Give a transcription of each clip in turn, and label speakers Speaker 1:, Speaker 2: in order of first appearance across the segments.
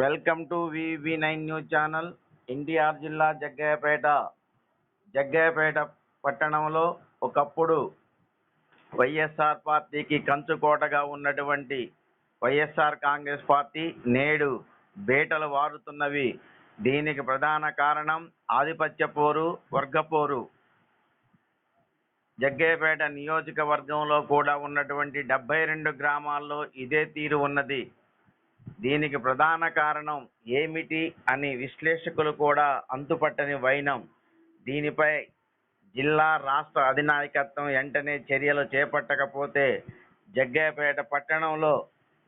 Speaker 1: Welcome to V V nine news channel NTR జిల్లా జగ్గయ్యపేట. జగ్గయ్యపేట పట్టణంలో ఒకప్పుడు వైఎస్ఆర్ పార్టీకి కంచుకోటగా ఉన్నటువంటి వైఎస్ఆర్ కాంగ్రెస్ పార్టీ నేడు బేటలు వారుతున్నవి. దీనికి ప్రధాన కారణం ఆధిపత్య పోరు వర్గపోరు. జగ్గయ్యపేట నియోజకవర్గంలో కూడా ఉన్నటువంటి డెబ్బై రెండు గ్రామాల్లో ఇదే తీరు ఉన్నది. దీనికి ప్రధాన కారణం ఏమిటి అని విశ్లేషకులు కూడా అంతుపట్టని వైనం. దీనిపై జిల్లా రాష్ట్ర అధినాయకత్వం వెంటనే చర్యలు చేపట్టకపోతే జగ్గయ్యపేట పట్టణంలో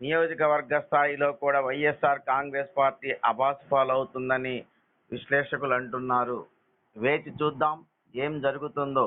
Speaker 1: నియోజకవర్గ స్థాయిలో కూడా వైఎస్ఆర్ కాంగ్రెస్ పార్టీ అబాస్పాలవుతుందని విశ్లేషకులు అంటున్నారు. వేచి చూద్దాం ఏం జరుగుతుందో.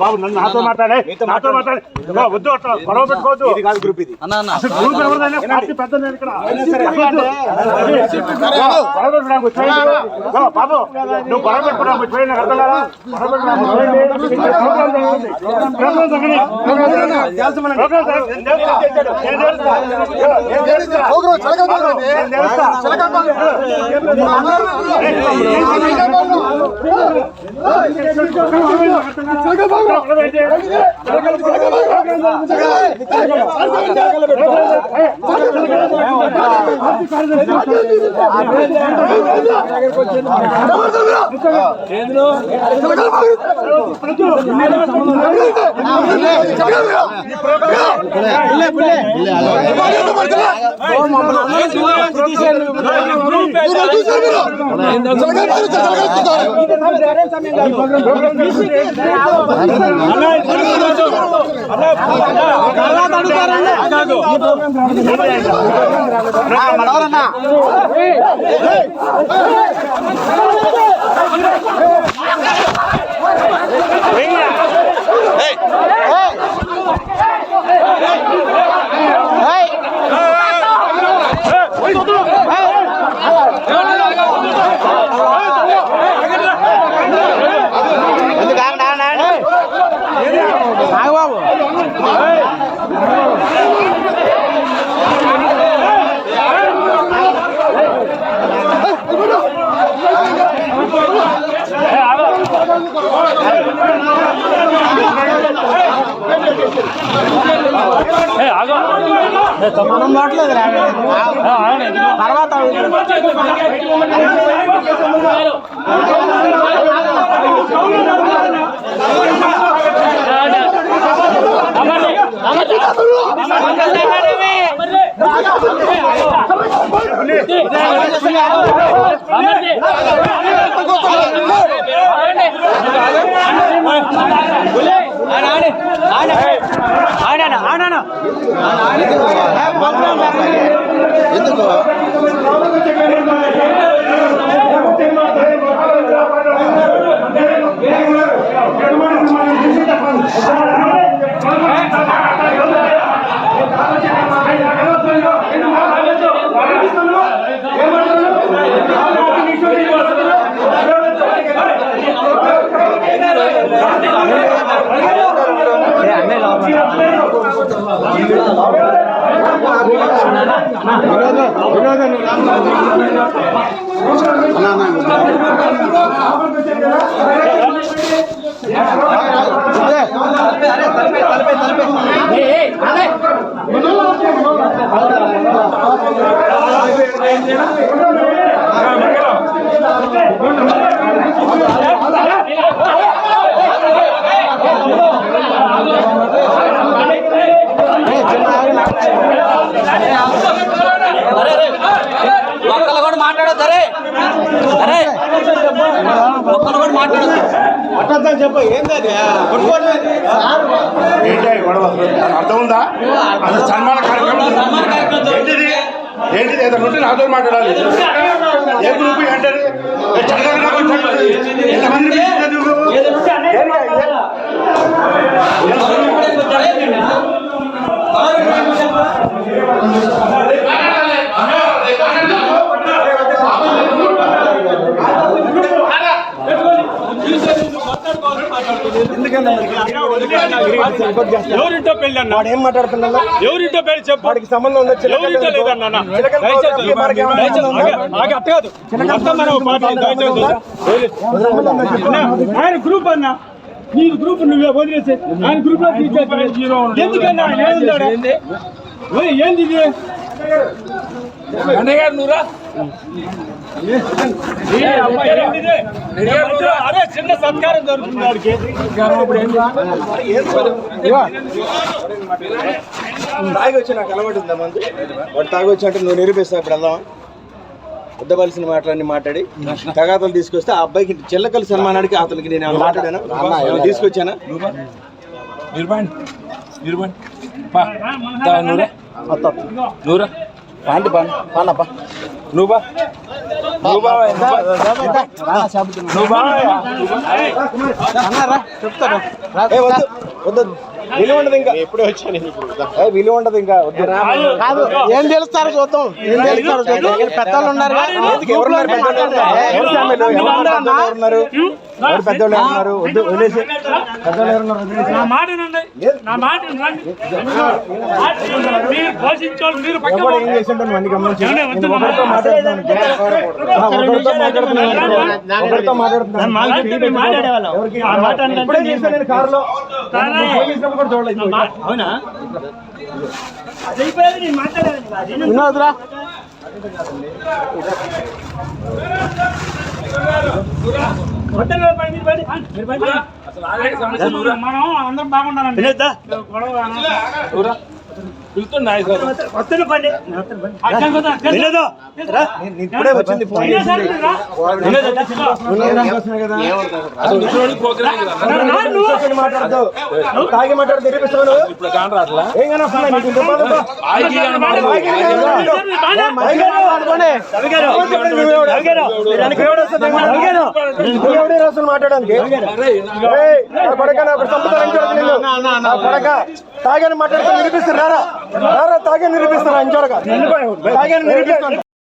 Speaker 2: బాబు నన్ను నాతో మాట్లాడే నాతో మాట్లాడే వద్దు అట్లా గొడవ పెట్టుకోవద్దు
Speaker 3: ఇది కాదు గ్రూప్ ఇది
Speaker 4: అన్న అన్న
Speaker 2: అసలు గ్రూప్ ఎవరిదైనా పార్టీ పెద్ద నేను ఇక్కడ గొడవ పెట్టుకోవడానికి వచ్చాయి. బాబు నువ్వు గొడవ పెట్టుకోవడానికి వచ్చాయి నాకు అర్థం కాదా గొడవ పెట్టుకోవడానికి కేంద్రం ప్రోగ్రాం జరుగుతుంది. ప్రోగ్రాం జరగని. ప్రోగ్రాం ఎందుకు? ప్రోగ్రాం ఒక్కరు కూడా
Speaker 3: మాట్లాడొద్దు అరే.
Speaker 2: అరే ఒక్కరు
Speaker 4: కూడా
Speaker 3: మాట్లాడొద్దు. చెప్ప
Speaker 2: ఏంటి గొడవ? అర్థం ఉందా? అసలు సన్మాన కార్యక్రమం. ఏంటిది? ఏంటిది? ఏదైనా నాతో మాట్లాడాలి. ఏ గ్రూప్ ఏంటది ఎంతమంది
Speaker 4: ఎవరింటో పెళ్ళి అన్న?
Speaker 3: వాడు ఏం మాట్లాడుతున్నాడు?
Speaker 4: ఎవరింటో పెళ్ళి చెప్పు.
Speaker 3: వాడికి సంబంధం ఉందా?
Speaker 4: ఎవరింటో లేదన్న?
Speaker 3: చిలకల
Speaker 4: దయచేసి
Speaker 3: మనకి ఏమైనా
Speaker 4: దయచేసి
Speaker 3: సంబంధం ఉందా?
Speaker 4: ఆగే- ఆగే అట్ట కాదు. మొత్తం మనం ఒక మాట దయచేసి అన్న, ఆయన గ్రూప్ అన్న. నీ గ్రూప్ నువ్వే వదిలేసి. ఆయన గ్రూప్లో ఎందుకన్నా? ఏంది? ఏంది ఇది? అన్నయ్య గారు నువ్వురా? అరే చిన్న సత్కారం జరుగుతుంది వాడికి
Speaker 3: తాగి వచ్చి నాకు అలవాటు ఉందా మందు? వాడు తాగి వచ్చి అంటే నువ్వు నిరూపిస్తావు ఇప్పుడు వెళ్దామా? వద్దవలసిన మాటలన్నీ మాట్లాడి తగాతలు తీసుకొస్తే ఆ అబ్బాయికి చిల్లకల సన్మానానికి అతనికి నేను మాట్లాడానా? తీసుకొచ్చానా?
Speaker 4: నిర్బండి నిర్బండి నూరా
Speaker 3: పాండి పాండి పానప్ప
Speaker 4: నువ్వు బా నువ్వు బా నువ్వు బా
Speaker 3: అన్నారా చెప్తాను వద్దు విలువ ఉండదు ఇంకా ఎప్పుడే వచ్చాను ఏ విలువ ఉండదు ఇంకా వద్దు కాదు ఏం తెలుస్తారు చూద్దాం ఏం తెలుస్తారు చూద్దాం పెద్దవాళ్ళు ఉన్నారు ఎందుకు ఎవరు ఉన్నారు పెద్దవాళ్ళు ఎవరు ఫ్యామిలీలో? ఎవరు పెద్దవాళ్ళు ఎవరు ఉన్నారు ఎవరు పెద్దవాళ్ళు ఎవరు ఉన్నారు వద్దు వదిలేసి. పెద్దవాళ్ళు ఎవరు ఉన్నారు? వదిలేసి.
Speaker 4: నా మాట వినండి. నా మాట వినండి. మీరు పోషించాలి మీరు పక్కన
Speaker 3: ఎవడు ఏం చేసిండో నువ్వు అన్ని గమనించు. నేను ఒకరితో మాట్లాడుతున్నాను. ఆ, ఒకరితో మాట్లాడుతున్నాను. ఒకరితో మాట్లాడుతున్నాను ఎవరికి? ఇప్పుడే చేశాను నేను కారులో నన్ను ఫోన్ చేసినప్పుడు కూడా చూడలేదు.
Speaker 4: అవునా?
Speaker 3: వినోద్రా.
Speaker 4: మనం అందరం బాగుండాలండి. గొడవ
Speaker 3: ఇప్పుడే వచ్చింది ఫోన్ మాట్లాడద్దు తాగి మాట్లాడి తెరిపిస్తావు నువ్వు
Speaker 4: ఇప్పుడు కాని రాట్లా
Speaker 3: ఏం కానీ వస్తున్నాయి నీకు ఇంత బాధ తాగాని మాట్లాడుతూ నిరూపిస్తారు తాగే నిరూపిస్తాను తాగాని నిరూపిస్తారు అంచోడగా నిరూపిస్తాను.